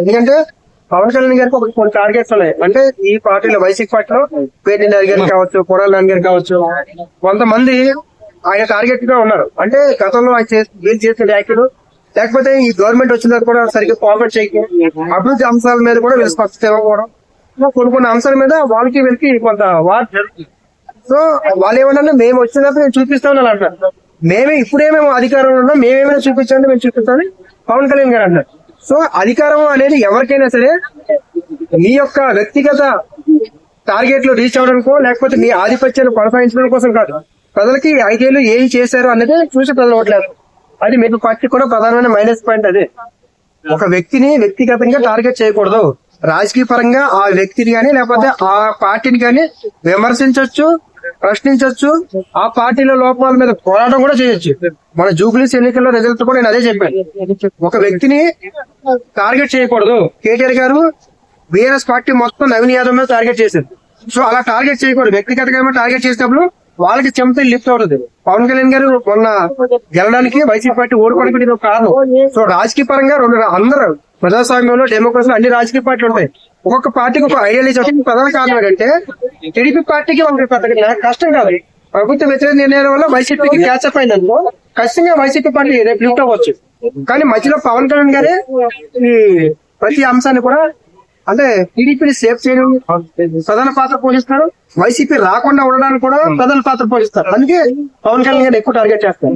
ఎందుకంటే పవన్ కళ్యాణ్ గారికి ఒక కొన్ని టార్గెట్స్ ఉన్నాయి. అంటే ఈ పార్టీలో వైసీపీ పార్టీలో పేటి నాయుడు గారు కావచ్చు కొడాల నాయుడు గారు కావచ్చు కొంతమంది ఆయన టార్గెట్గా ఉన్నారు. అంటే గతంలో ఆయన వీళ్ళు చేసిన వ్యాఖ్యలు లేకపోతే ఈ గవర్నమెంట్ వచ్చిన తర్వాత కూడా సరిగ్గా కోఆపరేట్ చేయకపోవడం అభివృద్ధి అంశాల మీద కూడా వీళ్ళు స్పష్టత ఇవ్వకపోవడం కొన్ని కొన్ని అంశాల మీద వాళ్ళకి వీళ్ళకి కొంత వార్ జరుగుతుంది. సో వాళ్ళు ఏమన్నా మేము వచ్చినప్పుడు మేము చూపిస్తామని వాళ్ళు అంటారు మేమే ఇప్పుడే మేము అధికారంలో ఉన్నాం మేమేమైనా చూపించండి మేము చూపిస్తామని పవన్ కళ్యాణ్ గారు అంటారు సో అధికారం అనేది ఎవరికైనా సరే మీ యొక్క వ్యక్తిగత టార్గెట్లో రీచ్ అవడానికో లేకపోతే మీ ఆధిపత్యాన్ని కొనసాగించడం కోసం కాదు. ప్రజలకి ఐదేళ్ళు ఏం చేశారు అనేది చూసి ప్రజలు ఓట్లేదు అది మీకు పార్టీ కూడా ప్రధానమైన మైనస్ పాయింట్ అది. ఒక వ్యక్తిని వ్యక్తిగతంగా టార్గెట్ చేయకూడదు. రాజకీయ పరంగా ఆ వ్యక్తిని కానీ లేకపోతే ఆ పార్టీని కానీ విమర్శించవచ్చు ప్రశ్నించవచ్చు ఆ పార్టీల లోపాల మీద పోరాటం కూడా చేయొచ్చు. మన జూబ్లీస్ ఎన్నికల్లో రిజల్ట్ కూడా నేను అదే చెప్పాను. ఒక వ్యక్తిని టార్గెట్ చేయకూడదు. కేటీఆర్ గారు బీఆర్ఎస్ పార్టీ మొత్తం నవీన్ యాదవ్ మీద టార్గెట్ చేశారు. సో అలా టార్గెట్ చేయకూడదు. వ్యక్తిగతంగా టార్గెట్ చేసినప్పుడు వాళ్ళకి చెమత లిఫ్ట్ అవుతుంది. పవన్ కళ్యాణ్ గారు మొన్న గెలడానికి వైసీపీ పార్టీ ఓడుకోవడానికి ఇది ఒక కారణం. సో రాజకీయ పరంగా రెండు అందరూ ప్రజాస్వామ్యంలో డెమోక్రసీలో అన్ని రాజకీయ పార్టీలు ఉంటాయి. ఒక్కొక్క పార్టీకి ఒక ఐడియాలజీ వచ్చింది ప్రధాన కారణం ఏంటంటే టీడీపీ పార్టీకి మనకి పెద్ద కష్టం కాదు. ప్రభుత్వ వ్యతిరేక నిర్ణయాల వల్ల వైసీపీకి క్యాచప్ అయినందుకు ఖచ్చితంగా వైసీపీ పార్టీ రేపు లిఫ్ట్ అవ్వచ్చు. కానీ మధ్యలో పవన్ కళ్యాణ్ గారే ఈ ప్రతి అంశాన్ని కూడా అంటే టీడీపీని సేఫ్ చేయడం ప్రధాన పాత్ర పోషిస్తారు. వైసీపీ రాకుండా ఉండడానికి కూడా ప్రధాన పాత్ర పోషిస్తారు. అందుకే పవన్ కళ్యాణ్ గారు ఎక్కువ టార్గెట్ చేస్తారు.